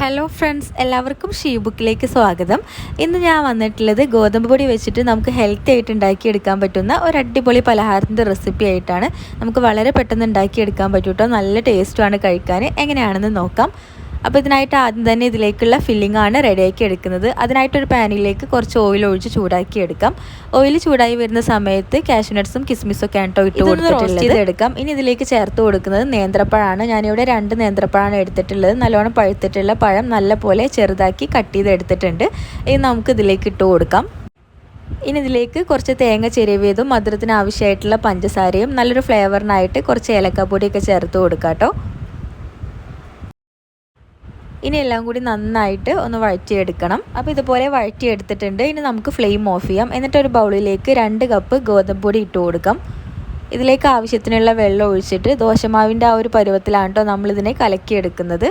Hello friends എല്ലാവർക്കും she ബുക്കിലേക്ക് സ്വാഗതം. ഇന്ന് ഞാൻ വന്നിട്ടുള്ളത് ഗോതമ്പ് പൊടി വെച്ചിട്ട് നമുക്ക് ഹെൽത്തി ആയിട്ട് ഉണ്ടാക്കിയെടുക്കാൻ പറ്റുന്ന ഒരു അടിപൊളി പലഹാരത്തിന്റെ റെസിപ്പി ആയിട്ടാണ്. നമുക്ക് വളരെ പെട്ടെന്ന് ഉണ്ടാക്കിയെടുക്കാൻ പറ്റൂട്ടോ? നല്ല ടേസ്റ്റുമാണ് കഴിക്കാൻ. എങ്ങനെയാണെന്ന് നോക്കാം. അപ്പോൾ ഇതിനായിട്ട് ആദ്യം തന്നെ ഇതിലേക്കുള്ള ഫില്ലിംഗ് ആണ് റെഡിയാക്കി എടുക്കുന്നത്. അതിനായിട്ടൊരു പാനിലേക്ക് കുറച്ച് ഓയിൽ ഒഴിച്ച് ചൂടാക്കി എടുക്കാം. ഓയിൽ ചൂടായി വരുന്ന സമയത്ത് കാഷ്യൂനട്ട്സും കിസ്മിസും ഒക്കെ ആണ് ഇട്ട് കൊടുത്തിട്ടുള്ളത്. ചെയ്തെടുക്കാം ഇനി ഇതിലേക്ക് ചേർത്ത് കൊടുക്കുന്നത് നേന്ത്രപ്പഴമാണ് ഞാനിവിടെ രണ്ട് നേന്ത്രപ്പഴമാണ് എടുത്തിട്ടുള്ളത്. നല്ലോണം പഴുത്തിട്ടുള്ള പഴം നല്ല പോലെ ചെറുതാക്കി കട്ട് ചെയ്ത് എടുത്തിട്ടുണ്ട്. ഇനി നമുക്ക് ഇതിലേക്ക് ഇട്ട് കൊടുക്കാം. ഇനി ഇതിലേക്ക് കുറച്ച് തേങ്ങ ചെരുവിയതും മധുരത്തിന് ആവശ്യമായിട്ടുള്ള പഞ്ചസാരയും നല്ലൊരു ഫ്ലേവറിനായിട്ട് കുറച്ച് ഏലക്കാപ്പൊടിയൊക്കെ ചേർത്ത് കൊടുക്കാം കേട്ടോ. ഇനി എല്ലാം കൂടി നന്നായിട്ട് ഒന്ന് വഴറ്റിയെടുക്കണം. അപ്പോൾ ഇതുപോലെ വഴറ്റിയെടുത്തിട്ടുണ്ട്. ഇനി നമുക്ക് ഫ്ലെയിം ഓഫ് ചെയ്യാം. എന്നിട്ട് ഒരു ബൗളിലേക്ക് രണ്ട് കപ്പ് ഗോതമ്പ് പൊടി ഇട്ട് കൊടുക്കാം. ഇതിലേക്ക് ആവശ്യത്തിനുള്ള വെള്ളം ഒഴിച്ചിട്ട് ദോശമാവിന്റെ ആ ഒരു പരുവത്തിലാണ് കേട്ടോ നമ്മളിതിനെ കലക്കിയെടുക്കുന്നത്.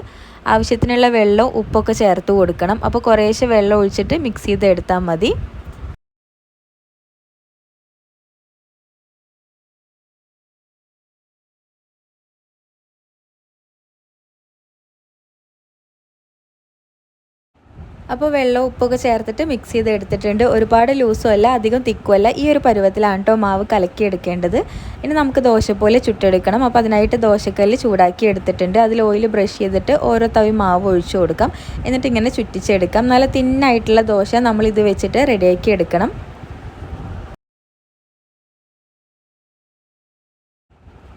ആവശ്യത്തിനുള്ള വെള്ളം ഉപ്പൊക്കെ ചേർത്ത് കൊടുക്കണം. അപ്പോൾ കുറേശ്ശെ വെള്ളം ഒഴിച്ചിട്ട് മിക്സ് ചെയ്ത് എടുത്താൽ മതി. അപ്പോൾ വെള്ളവും ഉപ്പൊക്കെ ചേർത്തിട്ട് മിക്സ് ചെയ്ത് എടുത്തിട്ടുണ്ട് ഒരുപാട് ലൂസും അല്ല അധികം തിക്കും അല്ല. ഈ ഒരു പരുവത്തിലാണ് കേട്ടോ മാവ് കലക്കിയെടുക്കേണ്ടത്. ഇനി നമുക്ക് ദോശ പോലെ ചുട്ടെടുക്കണം. അപ്പോൾ അതിനായിട്ട് ദോശക്കല്ല് ചൂടാക്കി എടുത്തിട്ടുണ്ട്. അതിൽ ഓയിൽ ബ്രഷ് ചെയ്തിട്ട് ഓരോ തവി മാവ് ഒഴിച്ചു കൊടുക്കാം. എന്നിട്ട് ഇങ്ങനെ ചുറ്റിച്ചെടുക്കാം. നല്ല തിന്നായിട്ടുള്ള ദോശ നമ്മൾ ഇത് വെച്ചിട്ട് റെഡിയാക്കി എടുക്കണം.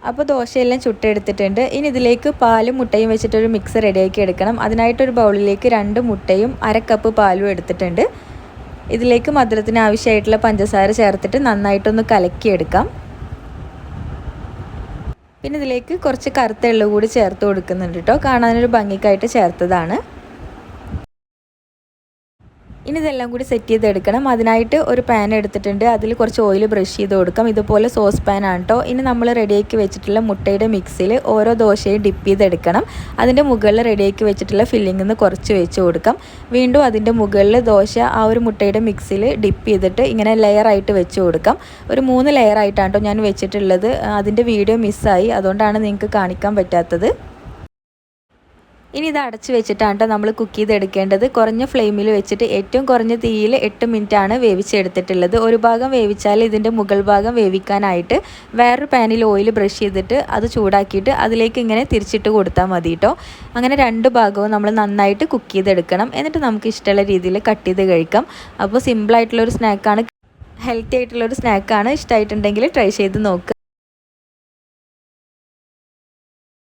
അപ്പോൾ ദോശയെല്ലാം ചുട്ടെടുത്തിട്ടുണ്ട്. ഇനി ഇതിലേക്ക് പാലും മുട്ടയും വെച്ചിട്ടൊരു മിക്സ് റെഡിയാക്കി എടുക്കണം. അതിനായിട്ടൊരു ബൗളിലേക്ക് രണ്ട് മുട്ടയും അര കപ്പ് പാലും എടുത്തിട്ടുണ്ട്. ഇതിലേക്ക് മധുരത്തിന് ആവശ്യമായിട്ടുള്ള പഞ്ചസാര ചേർത്തിട്ട് നന്നായിട്ടൊന്ന് കലക്കിയെടുക്കാം. പിന്നെ ഇതിലേക്ക് കുറച്ച് കറുത്ത എള്ളു കൂടി ചേർത്ത് കൊടുക്കുന്നുണ്ട് കേട്ടോ. കാണാനൊരു ഭംഗിക്കായിട്ട് ചേർത്തതാണ്. ഇനി ഇതെല്ലാം കൂടി സെറ്റ് ചെയ്തെടുക്കണം. അതിനായിട്ട് ഒരു പാൻ എടുത്തിട്ടുണ്ട്. അതിൽ കുറച്ച് ഓയിൽ ബ്രഷ് ചെയ്ത് കൊടുക്കാം. ഇതുപോലെ സോസ് പാൻ ആണ് കേട്ടോ ഇനി നമ്മൾ റെഡിയാക്കി വെച്ചിട്ടുള്ള മുട്ടയുടെ മിക്സിൽ ഓരോ ദോശയും ഡിപ്പ് ചെയ്തെടുക്കണം. അതിന്റെ മുകളിൽ റെഡിയാക്കി വെച്ചിട്ടുള്ള ഫില്ലിംഗ് നിന്ന് കുറച്ച് വെച്ച് കൊടുക്കാം. വീണ്ടും അതിന്റെ മുകളിൽ ദോശ ആ ഒരു മുട്ടയുടെ മിക്സിൽ ഡിപ്പ് ചെയ്തിട്ട് ഇങ്ങനെ ലെയർ ആയിട്ട് വെച്ച് കൊടുക്കാം. ഒരു മൂന്ന് ലെയർ ആയിട്ടാണ് കേട്ടോ ഞാൻ വെച്ചിട്ടുള്ളത്. അതിന്റെ വീഡിയോ മിസ്സായി അതുകൊണ്ടാണ് നിങ്ങൾക്ക് കാണിക്കാൻ പറ്റാത്തത്. ഇനി ഇത് അടച്ച് വെച്ചിട്ടാണ് കേട്ടോ നമ്മൾ കുക്ക് ചെയ്തെടുക്കേണ്ടത്. കുറഞ്ഞ ഫ്ലെയിമിൽ വെച്ചിട്ട് ഏറ്റവും കുറഞ്ഞ തീയിൽ എട്ട് ആണ് വേവിച്ചെടുത്തിട്ടുള്ളത്. ഒരു ഭാഗം വേവിച്ചാൽ ഇതിന്റെ മുകൾ ഭാഗം വേവിക്കാനായിട്ട് വേറൊരു പാനിൽ ഓയിൽ ബ്രഷ് ചെയ്തിട്ട് അത് ചൂടാക്കിയിട്ട് അതിലേക്ക് ഇങ്ങനെ തിരിച്ചിട്ട് കൊടുത്താൽ മതി കേട്ടോ അങ്ങനെ രണ്ട് ഭാഗവും നമ്മൾ നന്നായിട്ട് കുക്ക് ചെയ്തെടുക്കണം. എന്നിട്ട് നമുക്ക് ഇഷ്ടമുള്ള രീതിയിൽ കട്ട് ചെയ്ത് കഴിക്കാം. അപ്പോൾ സിമ്പിളായിട്ടുള്ളൊരു സ്നാക്കാണ് ഹെൽത്തി ആയിട്ടുള്ളൊരു സ്നാക്കാണ് ഇഷ്ടമായിട്ടുണ്ടെങ്കിൽ ട്രൈ ചെയ്ത് നോക്കുക